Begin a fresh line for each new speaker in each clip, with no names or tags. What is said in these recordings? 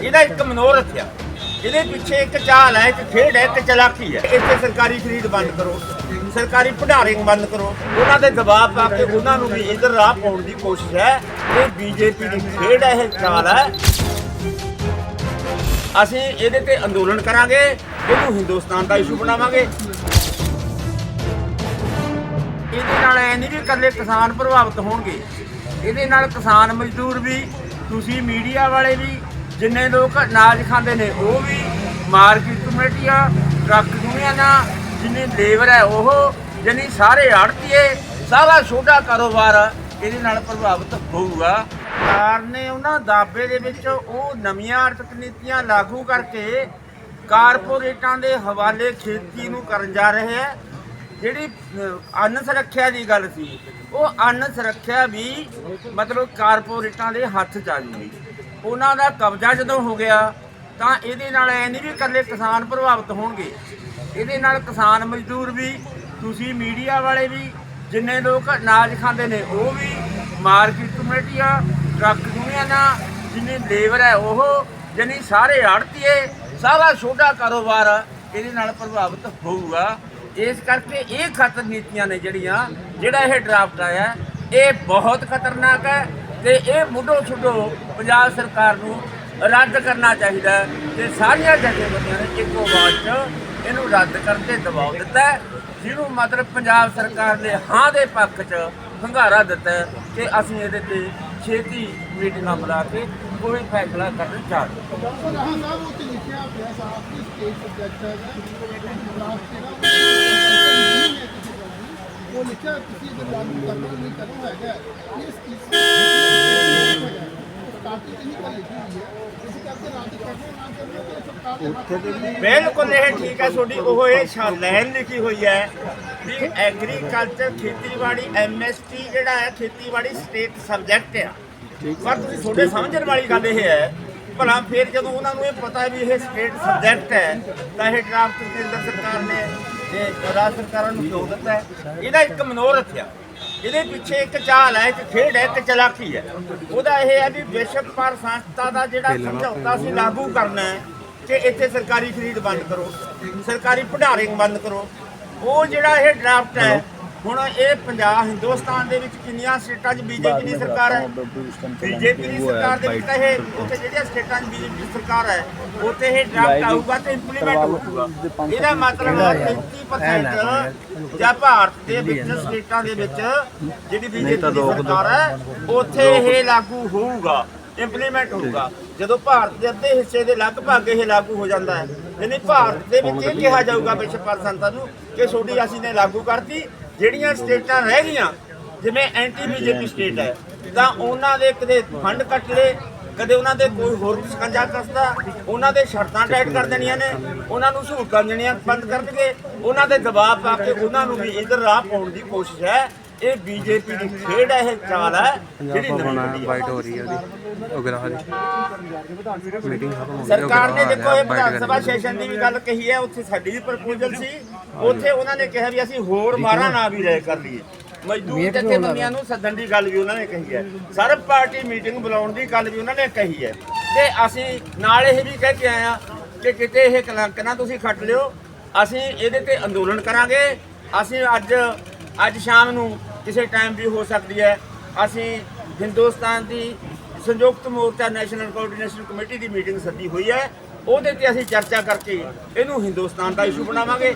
ਇਹਦਾ ਇੱਕ ਮਨੋਰਥ ਆ ਇਹਦੇ ਪਿੱਛੇ ਇੱਕ ਚਾਲ ਹੈ, ਇੱਕ ਖੇਡ ਹੈ, ਇੱਕ ਚਲਾਕੀ ਹੈ। ਇੱਥੇ ਸਰਕਾਰੀ ਖਰੀਦ ਬੰਦ ਕਰੋ, ਸਰਕਾਰੀ ਭੰਡਾਰਿੰਗ ਬੰਦ ਕਰੋ। ਉਹਨਾਂ ਦੇ ਦਬਾਅ ਪਾ ਕੇ ਉਹਨਾਂ ਨੂੰ ਵੀ ਇਧਰ ਰਾਹ ਪਾਉਣ ਦੀ ਕੋਸ਼ਿਸ਼ ਹੈ। ਇਹ ਬੀਜੇਪੀ ਦੀ ਖੇਡ ਹੈ, ਇਹ ਚਾਲ ਹੈ। ਅਸੀਂ ਇਹਦੇ ਤੇ ਅੰਦੋਲਨ ਕਰਾਂਗੇ, ਇਹਨੂੰ ਹਿੰਦੁਸਤਾਨ ਦਾ ਇਸ਼ੂ ਬਣਾਵਾਂਗੇ। ਇਹਦੇ ਨਾਲ ਐ ਨਹੀਂ ਵੀ ਇਕੱਲੇ ਕਿਸਾਨ ਪ੍ਰਭਾਵਿਤ ਹੋਣਗੇ। ਇਹਦੇ ਨਾਲ ਕਿਸਾਨ ਮਜ਼ਦੂਰ ਵੀ, ਤੁਸੀਂ ਮੀਡੀਆ ਵਾਲੇ ਵੀ ਜਿੰਨੇ ਲੋਕ ਅਨਾਜ ਖਾਂਦੇ ਨੇ, ਉਹ ਵੀ ਮਾਰਕੀਟ ਕਮੇਟੀਆਂ, ਟਰੱਕ ਯੂਨੀਅਨਾਂ, ਜਿੰਨੀ ਲੇਬਰ ਹੈ ਉਹ ਜਿੰਨੀ ਸਾਰੇ ਆੜਤੀਏ, ਸਾਰਾ ਛੋਟਾ ਕਾਰੋਬਾਰ ਇਹਦੇ ਨਾਲ ਪ੍ਰਭਾਵਿਤ ਹੋਊਗਾ। ਸਰਕਾਰ ਨੇ ਉਹਨਾਂ ਦਾਅਵੇ ਦੇ ਵਿੱਚ ਉਹ ਨਵੀਆਂ ਆਰਥਿਕ ਨੀਤੀਆਂ ਲਾਗੂ ਕਰਕੇ ਕਾਰਪੋਰੇਟਾਂ ਦੇ ਹਵਾਲੇ ਖੇਤੀ ਨੂੰ ਕਰਨ ਜਾ ਰਹੇ ਹੈ। ਜਿਹੜੀ ਅੰਨ ਸੁਰੱਖਿਆ ਦੀ ਗੱਲ ਸੀ, ਉਹ ਅੰਨ ਸੁਰੱਖਿਆ ਵੀ ਮਤਲਬ ਕਾਰਪੋਰੇਟਾਂ ਦੇ ਹੱਥ ਚ ਆ ਜੂਗੀ। ਉਹਨਾਂ ਦਾ ਕਬਜ਼ਾ ਜਦੋਂ ਹੋ ਗਿਆ, ਤਾਂ ਇਹਦੇ ਨਾਲ ਐ ਨਹੀਂ ਵੀ ਇਕੱਲੇ ਕਿਸਾਨ ਪ੍ਰਭਾਵਿਤ ਹੋਣਗੇ। ਇਹਦੇ ਨਾਲ ਕਿਸਾਨ ਮਜ਼ਦੂਰ ਵੀ, ਤੁਸੀਂ ਮੀਡੀਆ ਵਾਲੇ ਵੀ, ਜਿੰਨੇ ਲੋਕ ਅਨਾਜ ਖਾਂਦੇ ਨੇ, ਉਹ ਵੀ ਮਾਰਕੀਟ ਕਮੇਟੀਆਂ, ਟਰੱਕ ਯੂਨੀਅਨਾਂ, ਜਿੰਨੀ ਲੇਬਰ ਹੈ ਉਹ ਜਾਨੀ ਸਾਰੇ ਆੜਤੀਏ, ਸਾਰਾ ਛੋਟਾ ਕਾਰੋਬਾਰ ਇਹਦੇ ਨਾਲ ਪ੍ਰਭਾਵਿਤ ਹੋਊਗਾ। ਇਸ ਕਰਕੇ ਇਹ ਖਤਰ ਨੀਤੀਆਂ ਨੇ ਜਿਹੜੀਆਂ, ਜਿਹੜਾ ਇਹ ਡਰਾਫਟ ਆਇਆ, ਇਹ ਬਹੁਤ ਖਤਰਨਾਕ ਹੈ। ਤੇ ਇਹ ਮੁੱਢੋਂ ਛੁੱਡੋ ਪੰਜਾਬ ਸਰਕਾਰ ਨੂੰ ਰੱਦ ਕਰਨਾ ਚਾਹੀਦਾ ਹੈ ਤੇ ਸਾਰੀਆਂ ਜਥੇਬੰਦੀਆਂ ਨੇ ਇੱਕੋ ਆਵਾਜ਼ 'ਚ ਇਹਨੂੰ ਰੱਦ ਕਰਨ ਤੇ ਦਬਾਅ ਦਿੱਤਾ ਜਿਹਨੂੰ ਮਤਲਬ ਪੰਜਾਬ ਸਰਕਾਰ ਨੇ ਹਾਂ ਦੇ ਪੱਖ 'ਚ ਹੰਗਾਰਾ ਦਿੱਤਾ ਕਿ ਅਸੀਂ ਇਹਦੇ ਤੇ ਛੇਤੀ ਮੀਟਿੰਗਾਂ ਬੁਲਾ ਕੇ ਕੋਈ ਫੈਸਲਾ ਕਰਨ ਜਾ ਰਹੇ ਹਾਂ।
ਸਾਹਿਬ ਉੱਤੇ ਲਿਖਿਆ ਪਿਆ ਸਾਫ਼ ਕਿ ਸਟੇਟ ਸਬਜੈਕਟ ਹੈਗਾ ਉਹ ਲਿਖਿਆ ਤੁਸੀਂ ਜੇ ਲਾਗੂ ਕਰਨਾ ਨਹੀਂ ਕਰਨਾ ਹੈਗਾ ਇਸ
ਬਿਲਕੁਲ ਇਹ ਠੀਕ ਹੈ ਤੁਹਾਡੀ ਉਹ ਇਹ ਸ਼ਾ- ਲਾਈਨ ਲਿਖੀ ਹੋਈ ਹੈ ਵੀ ਐਗਰੀਕਲਚਰ ਖੇਤੀਬਾੜੀ ਐਮਐਸਟੀ ਜਿਹੜਾ ਹੈ ਖੇਤੀਬਾੜੀ ਸਟੇਟ ਸਬਜੈਕਟ ਆ। ਪਰ ਤੁਸੀਂ ਤੁਹਾਡੇ ਸਮਝਣ ਵਾਲੀ ਗੱਲ ਇਹ ਹੈ ਭਲਾ ਫਿਰ ਜਦੋਂ ਉਹਨਾਂ ਨੂੰ ਇਹ ਪਤਾ ਹੈ ਵੀ ਇਹ ਸਟੇਟ ਸਬਜੈਕਟ ਹੈ, ਤਾਂ ਇਹ ਡਰਾਫਟ ਕੇਂਦਰ ਸਰਕਾਰ ਨੇ ਇਹ ਰਾਜ ਸਰਕਾਰਾਂ ਨੂੰ ਕਿਉਂ ਦਿੱਤਾ ਹੈ? ਇਹਦਾ ਇੱਕ ਮਨੋਰਥ ਆ ਇਹਦੇ ਪਿੱਛੇ ਇੱਕ ਚਾਲ ਹੈ, ਇੱਕ ਖੇਡ ਹੈ, ਇੱਕ ਚਲਾਕੀ ਹੈ। ਉਹਦਾ ਇਹ ਹੈ ਵੀ ਵਿਸ਼ਵ ਭਾਰ ਸੰਸਥਾ ਦਾ ਜਿਹੜਾ ਸਮਝੌਤਾ ਸੀ ਲਾਗੂ ਕਰਨਾ ਹੈ, ਕਿ ਇੱਥੇ ਸਰਕਾਰੀ ਖਰੀਦ ਬੰਦ ਕਰੋ, ਸਰਕਾਰੀ ਭੰਡਾਰਿੰਗ ਬੰਦ ਕਰੋ। ਉਹ ਜਿਹੜਾ ਇਹ ਡਰਾਫਟ ਹੈ ਹੁਣ ਇਹ ਪੰਜਾਬ ਹਿੰਦੁਸਤਾਨ ਦੇ ਵਿੱਚ ਕਿੰਨੀਆਂ ਸਟੇਟਾਂ 'ਚ ਬੀਜੇਪੀ ਦੀ ਸਰਕਾਰ ਹੈ? ਬੀਜੇਪੀ ਦੀ ਸਰਕਾਰ ਦੇ ਵਿੱਚ ਤਾਂ ਇਹ ਉੱਥੇ ਜਿਹੜੀਆਂ ਸਟੇਟਾਂ 'ਚ ਬੀਜੇਪੀ ਦੀ ਸਰਕਾਰ ਹੈ ਉੱਥੇ ਇਹ ਡਰਾਫਟ ਆਊਗਾ ਤੇ ਇੰਪਲੀਮੈਂਟ ਹੋਊਗਾ। ਇਹਦਾ ਮਤਲਬ 33% ਜਾਂ ਭਾਰਤ ਦੇ ਵਿੱਚ ਸਟੇਟਾਂ ਦੇ ਵਿੱਚ ਜਿਹੜੀ ਬੀਜੇਪੀ ਦੀ ਸਰਕਾਰ ਹੈ ਉੱਥੇ ਇਹ ਲਾਗੂ ਹੋਊਗਾ ਇੰਪਲੀਮੈਂਟ ਹੋਊਗਾ। ਜਦੋਂ ਭਾਰਤ ਦੇ ਅੱਧੇ ਹਿੱਸੇ ਦੇ ਲਗਭਗ ਇਹ ਲਾਗੂ ਹੋ ਜਾਂਦਾ ਹੈ ਯਾਨੀ ਭਾਰਤ ਦੇ ਵਿੱਚ ਇਹ ਕਿਹਾ ਜਾਊਗਾ ਵਿਸ਼ਵ ਪਰਸੰਤਾਂ ਨੂੰ ਕਿ ਛੋਟੀ ਅਸੀਂ ਨੇ ਲਾਗੂ ਕਰਤੀ ਜਿਹੜੀਆਂ ਸਟੇਟਾਂ ਰਹਿ ਗਈਆਂ ਜਿਵੇਂ ਐਂਟੀ ਬੀਜੇਪੀ ਸਟੇਟ ਹੈ ਤਾਂ ਉਹਨਾਂ ਦੇ ਕਦੇ ਫੰਡ ਕੱਟ ਲਏ ਕਦੇ ਉਹਨਾਂ ਦੇ ਕੋਈ ਹੋਰ ਸਕੰਜਾ ਕਸਦਾ ਉਹਨਾਂ ਦੇ ਸ਼ਰਤਾਂ ਟਾਈਟ ਕਰ ਦੇਣੀਆਂ ਨੇ ਉਹਨਾਂ ਨੂੰ ਸਹੂਲਤਾਂ ਦੇਣੀਆਂ ਬੰਦ ਕਰਨਗੇ ਉਹਨਾਂ ਦੇ ਦਬਾਅ ਪਾ ਕੇ ਉਹਨਾਂ ਨੂੰ ਵੀ ਇਧਰ ਰਾਹ ਪਾਉਣ ਦੀ ਕੋਸ਼ਿਸ਼ ਹੈ। ਇਹ ਬੀਜੇਪੀ ਦੀ ਖੇਡ ਹੈ ਇਹ ਚਾਲ ਹੈ ਜਿਹੜੀ ਨਵੀਂ
ਵਾਈਟ ਹੋ। ਰਹੀ ਹੈ ਉਹਦੀ। ਉਗਰਾਹ ਦੀ ਮੀਟਿੰਗ
ਸਰਕਾਰ ਨੇ ਦੇਖੋ ਇਹ ਵਿਧਾਨ ਸਭਾ। ਸੈਸ਼ਨ ਦੀ ਵੀ ਗੱਲ ਕਹੀ ਹੈ ਉੱਥੇ ਸਾਡੀ ਵੀ ਪ੍ਰਪੋਜ਼ਲ ਸੀ। ਉੱਥੇ ਉਹਨਾਂ ਨੇ ਕਿਹਾ ਵੀ ਅਸੀਂ ਹੋਰ ਮਾਰਾ ਨਾ। ਵੀ ਰਹਿ ਕਰ ਲਈਏ। ਮਜ਼ਦੂਰ ਜਥੇਬੰਦੀਆਂ ਨੂੰ ਸੱਦਣ ਦੀ ਗੱਲ ਵੀ ਉਹਨਾਂ ਨੇ ਕਹੀ ਹੈ। ਸਰਬ ਪਾਰਟੀ ਮੀਟਿੰਗ ਬੁਲਾਉਣ ਦੀ ਗੱਲ ਵੀ ਉਹਨਾਂ ਨੇ ਕਹੀ ਹੈ। ਤੇ ਅਸੀਂ ਨਾਲ ਇਹ ਵੀ ਕਹਿ ਕੇ ਆਏ ਆ ਕਿ ਕਿਤੇ ਇਹ ਕਲੰਕ ਨਾ ਤੁਸੀਂ ਖੱਟ ਲਿਓ। ਅਸੀਂ ਇਹਦੇ ਤੇ ਅੰਦੋਲਨ ਕਰਾਂਗੇ। ਅਸੀਂ ਅੱਜ ਅੱਜ ਸ਼ਾਮ ਨੂੰ ਕਿਸੇ ਟਾਈਮ ਵੀ ਹੋ ਸਕਦੀ ਹੈ। ਅਸੀਂ ਹਿੰਦੁਸਤਾਨ ਦੀ Samyukt Morcha national coordination committee ਦੀ ਮੀਟਿੰਗ ਸੱਦੀ ਹੋਈ ਹੈ। ਉਹਦੇ ਤੇ ਅਸੀਂ ਚਰਚਾ ਕਰਕੇ ਇਹਨੂੰ ਹਿੰਦੁਸਤਾਨ ਦਾ ਇਸ਼ੂ ਬਣਾਵਾਂਗੇ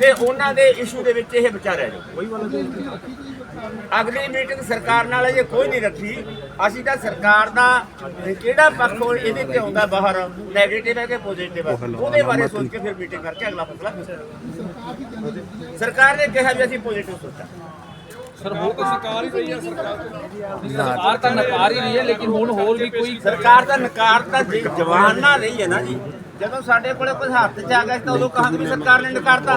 ਤੇ ਉਹਨਾਂ ਦੇ ਇਸ਼ੂ ਦੇ ਵਿੱਚ ਇਹ ਵਿਚਾਰਿਆ ਜਾਊ ਅਗਲੀ ਮੀਟਿੰਗ ਸਰਕਾਰ ਨਾਲ ਅਜੇ ਕੋਈ ਨਹੀਂ ਰੱਖੀ। ਅਸੀਂ ਤਾਂ ਸਰਕਾਰ ਦਾ ਕਿਹੜਾ ਪੱਖ ਹੁਣ ਇਹਦੇ ਤੇ ਆਉਂਦਾ ਬਾਹਰ। ਨੈਗੇਟਿਵ ਹੈ ਕਿ ਪੋਜ਼ਿਟਿਵ ਹੈ? ਉਹਦੇ ਬਾਰੇ ਸੋਚ ਕੇ ਫਿਰ ਮੀਟਿੰਗ ਕਰਕੇ ਅਗਲਾ ਫੈਸਲਾ। ਸਰਕਾਰ ਨੇ ਕਿਹਾ ਵੀ ਅਸੀਂ ਪੋਜ਼ਿਟਿਵ ਸੋਚਾਂ
ਸਰ ਹੋਰ ਤਾਂ ਸਰਕਾਰ ਹੀ ਰਹੀ ਹੈ ਸਰਕਾਰ ਸਰਕਾਰ ਤਾਂ ਨਕਾਰ ਹੀ ਰਹੀ ਹੈ ਲੇਕਿਨ ਹੁਣ ਹੋਰ ਵੀ ਕੋਈ
ਸਰਕਾਰ ਦਾ ਨਕਾਰ ਤਾਂ ਜੀ ਜਵਾਨ ਨਾਲ ਰਹੀ ਹੈ ਨਾ ਜੀ। ਜਦੋਂ ਸਾਡੇ ਕੋਲੇ ਕੋਈ ਹੱਥ 'ਚ ਆ ਗਿਆ ਤਾਂ ਉਦੋਂ ਕਹਾਂਗੇ ਵੀ ਸਰਕਾਰ ਨੇ ਨਕਾਰਤਾ।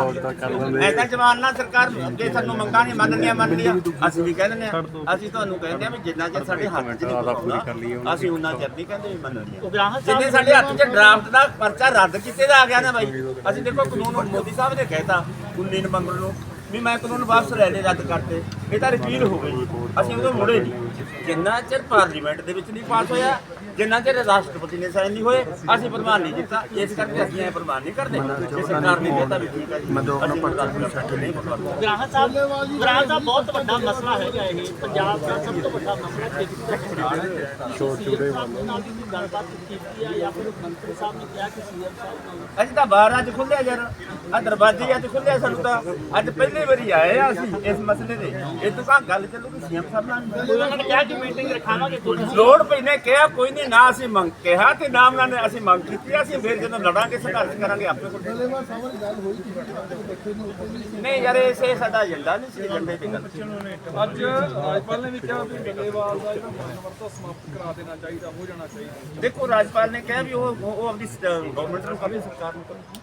ਐਦਾਂ ਜਵਾਨ ਨਾਲ ਸਰਕਾਰ ਜੇ ਸਾਨੂੰ ਮੰਗਾਂ ਨਹੀਂ ਮੰਨਣੀਆਂ ਮੰਨਣੀਆਂ ਅਸੀਂ ਵੀ ਕਹਿ ਦਿੰਦੇ ਆ ਅਸੀਂ ਤੁਹਾਨੂੰ ਕਹਿੰਦੇ ਆ ਵੀ ਜਿੰਨਾ ਚਿਰ ਸਾਡੇ ਹੱਥ 'ਚ ਨਹੀਂ ਪਹੁੰਚਦਾ ਅਸੀਂ ਉਹਨਾਂ ਚਿਰ ਨਹੀਂ ਕਹਿੰਦੇ ਵੀ ਮੰਨਣੀਆਂ ਜਿੰਨੇ ਸਾਡੇ ਹੱਥ 'ਚ ਡਰਾਫਟ ਦਾ ਪਰਚਾ ਰੱਦ ਕੀਤੇ ਦਾ ਆ ਗਿਆ ਨਾ ਬਾਈ। ਅਸੀਂ ਦੇਖੋ ਕਾਨੂੰਨ ਮੋਦੀ ਸਾਹਿਬ ਨੇ ਕਹਿਤਾ 19 ਨਵੰਬਰ ਨੂੰ ਵੀ ਮੈਂ ਕਾਨੂੰਨ ਵਾਪਸ ਲੈ ਲਏ ਰੱਦ ਕਰਤੇ ਇਹ ਤਾਂ ਰਿਪੀਲ ਹੋ ਗਈ। ਜੀ ਅਸੀਂ ਉਦੋਂ ਮੁੜੇ ਨਹੀਂ। ਜਿੰਨਾ ਚਿਰ ਪਾਰਲੀਮੈਂਟ ਦੇ ਵਿੱਚ ਨਹੀਂ ਪਾਸ ਹੋਇਆ ਜਿੰਨਾ ਚਿਰ ਰਾਸ਼ਟਰਪਤੀ ਨੇ ਸਾਈਨ ਨਹੀਂ ਹੋਏ ਅਸੀਂ ਪ੍ਰਵਾਨ ਨਹੀਂ ਕੀਤਾ। ਇਸ ਕਰਕੇ ਅਸੀਂ ਇਹ ਪ੍ਰਵਾਨ ਨਹੀਂ ਕਰਦੇ। ਜੇ ਸਰਕਾਰ ਨੇ ਕਹਿਤਾ ਵੀ ਠੀਕ ਹੈ ਜੀ। ਮੈਂ ਦੋ ਆਪਣਾ ਪੜਦਾ ਨਹੀਂ ਪ੍ਰਵਾਨ
ਗ੍ਰਾਹਕ ਸਾਹਿਬ ਗ੍ਰਾਹਕ ਦਾ ਬਹੁਤ ਵੱਡਾ ਮਸਲਾ ਹੈਗਾ ਇਹ। ਪੰਜਾਬ ਦਾ ਸਭ ਤੋਂ ਵੱਡਾ ਮਸਲਾ ਖੇਤੀ ਛੋਟ ਛੋੜੇ ਨਾਲ ਵੀ ਕੋਈ ਗੱਲਬਾਤ ਕੀਤੀ ਆ ਜਾਂ ਫਿਰ ਮੰਤਰੀ ਸਾਹਿਬ ਨੇ ਕਿਹਾ ਕਿ ਸੀਐਮ ਸਾਹਿਬ
ਅੱਜ ਤਾਂ ਬਾਹਰ ਅੱਜ ਖੁੱਲਿਆ ਯਾਰ। ਆ ਦਰਵਾਜ਼ੇ ਅੱਜ ਖੁੱਲਿਆ ਸਾਨੂੰ ਤਾਂ। ਅੱਜ ਪਹਿਲੀ ਵਾਰੀ ਆਏ ਆ ਅਸੀਂ ਇਸ ਮਸਲੇ ਦੇ? ਇਹ ਤੋਂ ਕਾ ਗੱਲ ਚੱਲੂਗੀ ਸੀਐਮ ਸਾਹਿਬ ਨਾਲ
ਉਹਨਾਂ ਨੇ ਕਿਹਾ ਕਿ ਮੀਟਿੰਗ ਰਖਾਵਾਂਗੇ ਤੁਸੀਂ
ਲੋੜ ਪੈਨੇ ਕਿਹਾ ਕੋਈ ਨਹੀਂ ਨਾ ਅਸੀਂ ਮੰਗ ਕਿਹਾ ਤੇ ਨਾਮ ਨਾਲ ਨੇ ਅਸੀਂ ਮੰਗ ਕੀਤੀ ਅਸੀਂ ਫਿਰ ਜਦੋਂ ਲੜਾਂਗੇ ਸੰਘਰਸ਼ ਕਰਾਂਗੇ ਆਪੇ ਕੋਲ ਨਹੀਂ। ਯਾਰ ਇਹ ਸੇ ਸਾਡਾ ਏਜੰਡਾ ਨਹੀਂ ਸੀ ਏਜੰਡੇ ਦੀ ਗੱਲ
ਅੱਜ ਰਾਜਪਾਲ ਨੇ ਵੀ ਕਿਹਾ ਵੀ ਡੱਲੇਵਾਲ ਦਾ ਜਿਹੜਾ ਮਾਨਵਰਤਾ ਸਮਾਪਤ ਕਰਾ ਦੇਣਾ ਚਾਹੀਦਾ ਹੋ ਜਾਣਾ ਚਾਹੀਦਾ।
ਦੇਖੋ ਰਾਜਪਾਲ ਨੇ ਕਿਹਾ ਵੀ ਉਹ ਉਹ ਆਪਣੀ ਗਵਰਨਮੈਂਟ ਨੂੰ ਕਰੇ ਸਰਕਾਰ ਨੂੰ ਕਰੇ